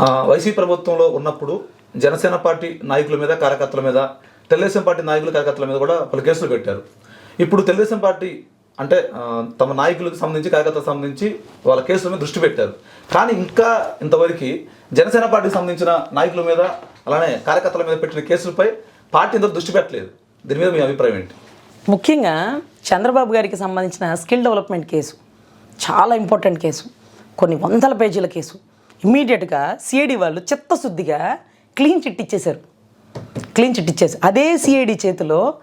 YC YCP ప్రభుత్వంలో ఉన్నప్పుడు Janasena party నాయకుల మీద కార్యకర్తల మీద తెలుగుదేశం పార్టీ నాయకుల కార్యకర్తల మీద కూడా పలు కేసులు పెట్టారు. ఇప్పుడు తెలుగుదేశం పార్టీ అంటే తమ నాయకులకు సంబంధించి కార్యకర్తలకు సంబంధించి వాళ్ళ కేసుల మీద దృష్టి పెట్టారు. కానీ ఇంకా ఇంతవరకు జనసేన పార్టీకి సంబంధించిన నాయకుల మీద అలానే కార్యకర్తల మీద పెట్టిన కేసులపై పార్టీ ఇంత దృష్టి పెట్టలేదు. దీని మీద మీ అభిప్రాయం ఏంటి? ముఖ్యంగా చంద్రబాబు గారికి సంబంధించిన స్కిల్ డెవలప్మెంట్ కేసు చాలా ఇంపార్టెంట్ కేసు కొన్ని వందల పేజీల కేసు ఇమీడియట్గా సిఐడి వాళ్ళు చిత్తశుద్ధిగా క్లీన్ చిట్ ఇచ్చేశారు. క్లీన్ చిట్ ఇచ్చేసి అదే సిఐడి చేతిలో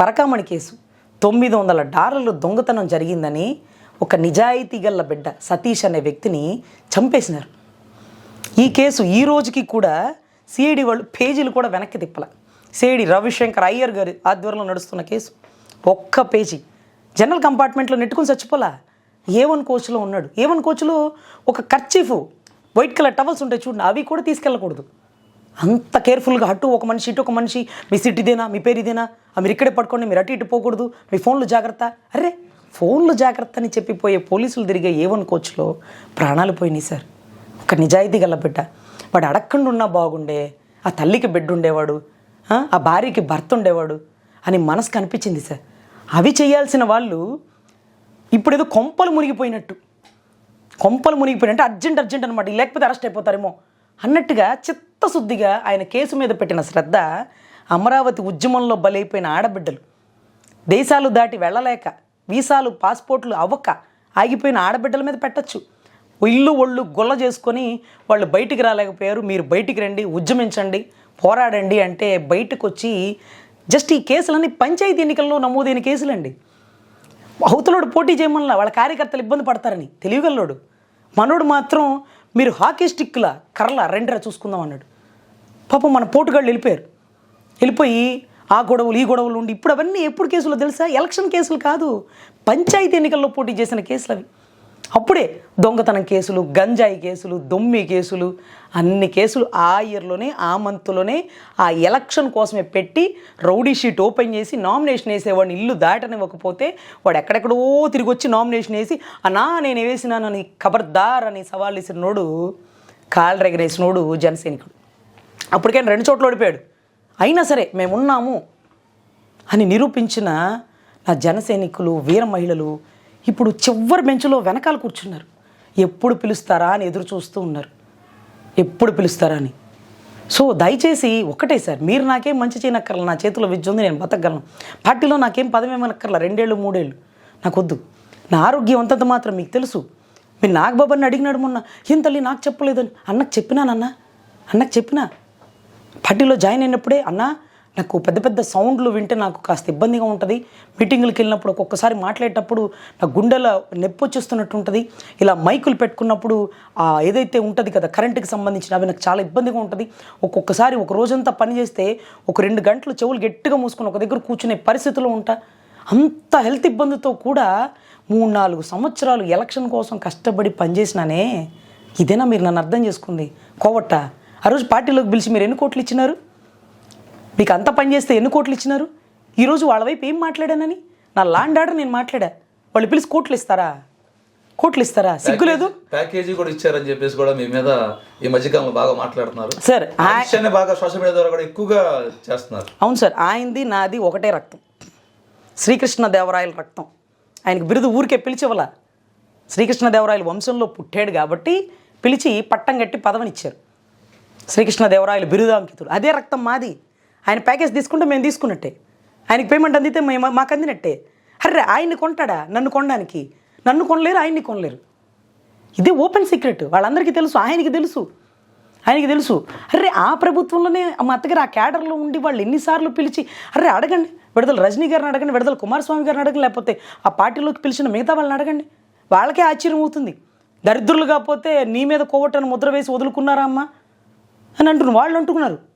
పరకామణి కేసు. తొమ్మిది వందల డాలర్లు దొంగతనం జరిగిందని ఒక నిజాయితీ గల్ల బిడ్డ సతీష్ అనే వ్యక్తిని చంపేసినారు. ఈ కేసు ఈ రోజుకి కూడా సిఐడి వాళ్ళు పేజీలు కూడా వెనక్కి తిప్పల. సిఐడి రవిశంకర్ అయ్యర్ గారి ఆధ్వర్యంలో నడుస్తున్న కేసు. ఒక్క పేజీ. జనరల్ కంపార్ట్మెంట్లో నెట్టుకుని చచ్చిపోలా? ఏ వన్ కోచ్లో ఉన్నాడు. ఏ వన్ కోచ్లో ఒక కర్చీఫ్ వైట్ కలర్ టవల్స్ ఉంటాయి చూడండి అవి కూడా తీసుకెళ్ళకూడదు. అంత కేర్ఫుల్గా అటు ఒక మనిషి ఇటు ఒక మనిషి మీ సిట్ ఇదేనా? మీ పేరు ఇదేనా? ఆ, మీరు ఇక్కడే పట్టుకోండి మీరు అటు ఇటు పోకూడదు మీ ఫోన్లు జాగ్రత్త. అరే ఫోన్లు జాగ్రత్త అని చెప్పిపోయే పోలీసులు తిరిగే ఏ కోచ్లో ప్రాణాలు పోయినాయి సార్. ఒక నిజాయితీ గల బిడ్డ. వాడు అడగకుండా ఉన్నా బాగుండే ఆ తల్లికి బిడ్డ ఉండేవాడు ఆ, భార్యకి భర్త ఉండేవాడు అని మనసు అనిపించింది సార్. అవి చేయాల్సిన వాళ్ళు ఇప్పుడేదో కొంపలు మునిగిపోయినట్టు. కొంపలు మునిగిపోయినట్టు అర్జెంట్ అర్జెంట్ అనమాట లేకపోతే అరెస్ట్ అయిపోతారేమో. అన్నట్టుగా చిత్తశుద్ధిగా ఆయన కేసు మీద పెట్టిన శ్రద్ధ అమరావతి ఉద్యమంలో బలైపోయిన ఆడబిడ్డలు. దేశాలు దాటి వెళ్ళలేక వీసాలు పాస్పోర్ట్లు అవ్వక ఆగిపోయిన ఆడబిడ్డల మీద పెట్టచ్చు. ఇల్లు ఒళ్ళు గొల్ల చేసుకొని వాళ్ళు బయటికి రాలేకపోయారు. మీరు బయటికి రండి ఉద్యమించండి పోరాడండి అంటే బయటకు వచ్చి జస్ట్ ఈ కేసులన్నీ పంచాయతీ ఎన్నికల్లో నమోదైన కేసులండి. అవతలోడు పోటీ చేయమన్నా వాళ్ళ కార్యకర్తలు ఇబ్బంది పడతారని. తెలియగలలోడు మనోడు మాత్రం మీరు హాకీ స్టిక్ల కర్ల రెండరా చూసుకుందాం అన్నాడు. పాపం మన పోటుగాళ్ళు వెళ్ళిపోయారు. వెళ్ళిపోయి ఆ గొడవలు ఈ గొడవలు ఉండి ఇప్పుడు అవన్నీ ఎప్పుడు కేసులు తెలుసా? ఎలక్షన్ కేసులు కాదు. పంచాయతీ ఎన్నికల్లో పోటీ చేసిన కేసులు అవి. అప్పుడే దొంగతనం కేసులు గంజాయి కేసులు దొమ్మి కేసులు అన్ని కేసులు ఆ ఇయర్లోనే ఆ మంత్లోనే ఆ ఎలక్షన్ కోసమే పెట్టి రౌడీ షీట్ ఓపెన్ చేసి నామినేషన్ వేసేవాడిని ఇల్లు దాటనివ్వకపోతే వాడు ఎక్కడెక్కడో తిరిగి వచ్చి నామినేషన్ వేసి అనా నేను వేసినానని ఖబర్దార్ అని సవాల్ ఇసిరినోడు కాళ్ళు రెగరేసినోడు జనసైనికుడు. అప్పటికైనా రెండు చోట్ల ఓడిపోయాడు. అయినా సరే మేమున్నాము అని నిరూపించిన నా జనసైనికులు వీర మహిళలు ఇప్పుడు చివరి బెంచ్లో వెనకాల కూర్చున్నారు. ఎప్పుడు పిలుస్తారా అని ఎదురు చూస్తూ ఉన్నారు. ఎప్పుడు పిలుస్తారా అని. సో దయచేసి ఒకటే సార్ మీరు నాకేం మంచి చేయనక్కర్ల నా చేతిలో విద్య ఉంది నేను బతకగలను. పార్టీలో నాకేం పదం ఏమనక్కర్లా రెండేళ్ళు మూడేళ్ళు. నాకు వద్దు నా ఆరోగ్యం అంతంత మాత్రం మీకు తెలుసు. మీరు నాగబాబాని అడిగినాడు మొన్న ఏం తల్లి నాకు చెప్పలేదని. అన్నకు చెప్పినానన్నా అన్నకు చెప్పినా? పార్టీలో జాయిన్ అయినప్పుడే అన్నా నాకు పెద్ద పెద్ద సౌండ్లు వింటే నాకు కాస్త ఇబ్బందిగా ఉంటుంది. మీటింగులకు వెళ్ళినప్పుడు ఒక్కొక్కసారి మాట్లాడేటప్పుడు నా గుండెల నొప్పి వచ్చేస్తున్నట్టు ఉంటుంది. ఇలా మైకులు పెట్టుకున్నప్పుడు ఏదైతే ఉంటుంది కదా కరెంటుకి సంబంధించిన అవి నాకు చాలా ఇబ్బందిగా ఉంటుంది. ఒక్కొక్కసారి ఒక రోజంతా పని చేస్తే ఒక రెండు గంటలు చెవులు గట్టిగా మూసుకొని ఒక దగ్గర కూర్చునే పరిస్థితిలో ఉంటా. అంత హెల్త్ ఇబ్బందితో కూడా మూడు నాలుగు సంవత్సరాలు ఎలక్షన్ కోసం కష్టపడి పనిచేసినానే. ఇదేనా మీరు నన్ను అర్థం చేసుకుంది? కోవట్ట? ఆ రోజు పార్టీలోకి పిలిచి మీరు ఎన్ని కోట్లు ఇచ్చినారు? మీకు అంత పని చేస్తే ఎన్ని కోట్లు ఇచ్చినారు? ఈరోజు వాళ్ళ వైపు ఏం మాట్లాడానని? నా లాండ్ ఆర్డర్ నేను మాట్లాడా? వాళ్ళు పిలిచి కోట్లు ఇస్తారా? కోట్లు ఇస్తారా? సిగ్గు లేదు? ప్యాకేజీ కూడా ఇచ్చారని చెప్పేసి కూడా మీ మీద ఈ మధ్యకాలంలో బాగా మాట్లాడుతున్నారు. సార్ ఆ విషయాన్ని బాగా సోషల్ మీడియా ద్వారా కూడా ఎక్కువగా చేస్తున్నారు. అవును సార్ ఆయనది నాది ఒకటే రక్తం. శ్రీకృష్ణ దేవరాయల రక్తం. ఆయనకు బిరుదు ఊరికే పిలిచివ్వాల శ్రీకృష్ణ దేవరాయల వంశంలో పుట్టాడు కాబట్టి పిలిచి పట్టం కట్టి పదవనిచ్చారు. శ్రీకృష్ణ దేవరాయలు బిరుదాంకితుడు. అదే రక్తం మాది. ఆయన ప్యాకేజ్ తీసుకుంటే మేము తీసుకున్నట్టే. ఆయనకి పేమెంట్ అందితే మేము మాకు అందినట్టే. అర్రే ఆయన్ని కొంటాడా? నన్ను కొనడానికి. నన్ను కొనలేరు ఆయన్ని కొనలేరు. ఇదే ఓపెన్ సీక్రెట్. వాళ్ళందరికీ తెలుసు ఆయనకి తెలుసు. ఆయనకి తెలుసు. అరే ఆ ప్రభుత్వంలోనే మా అత్తగారు ఆ క్యాడర్లో ఉండి వాళ్ళు ఎన్నిసార్లు పిలిచి అరే అడగండి. విడుదల రజనీ గారిని అడగండి విడుదల కుమారస్వామి గారిని అడగండి లేకపోతే ఆ పార్టీలోకి పిలిచిన మిగతా వాళ్ళని అడగండి. వాళ్ళకే ఆశ్చర్యం అవుతుంది. దరిద్రులు కాకపోతే నీ మీద కోవటను ముద్ర వేసి వదులుకున్నారా అమ్మా? అని అంటున్నారు వాళ్ళు అంటున్నారు.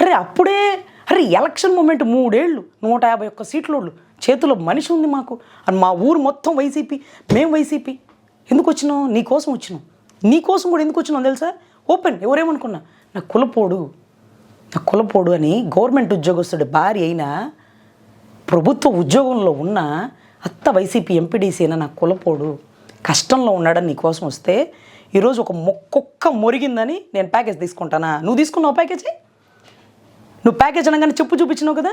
అరే అప్పుడే అరే ఎలక్షన్ మూమెంట్ మూడేళ్ళు నూట యాభై ఒక్క సీట్లోళ్ళు. చేతిలో మనిషి ఉంది మాకు. అని మా ఊరు మొత్తం వైసీపీ. మేము వైసీపీ. ఎందుకు వచ్చినాం నీకోసం వచ్చినాం. నీకోసం కూడా ఎందుకు వచ్చినాం తెలుసా? ఓపెన్ ఎవరేమనుకున్నా? నా కులపోడు. నా కులపోడు అని గవర్నమెంట్ ఉద్యోగస్తుడి భార్య అయినా ప్రభుత్వ ఉద్యోగంలో ఉన్న అత్త వైసీపీ ఎంపీడీసీ అయినా నా కులపోడు కష్టంలో ఉన్నాడని నీకోసం వస్తే ఈరోజు ఒక మొక్కొక్క మొరిగిందని నేను ప్యాకేజ్ తీసుకుంటానా? నువ్వు తీసుకున్నావు ప్యాకేజీ? నువ్వు ప్యాకేజ్ అనగానే చెప్పు చూపించినావు కదా?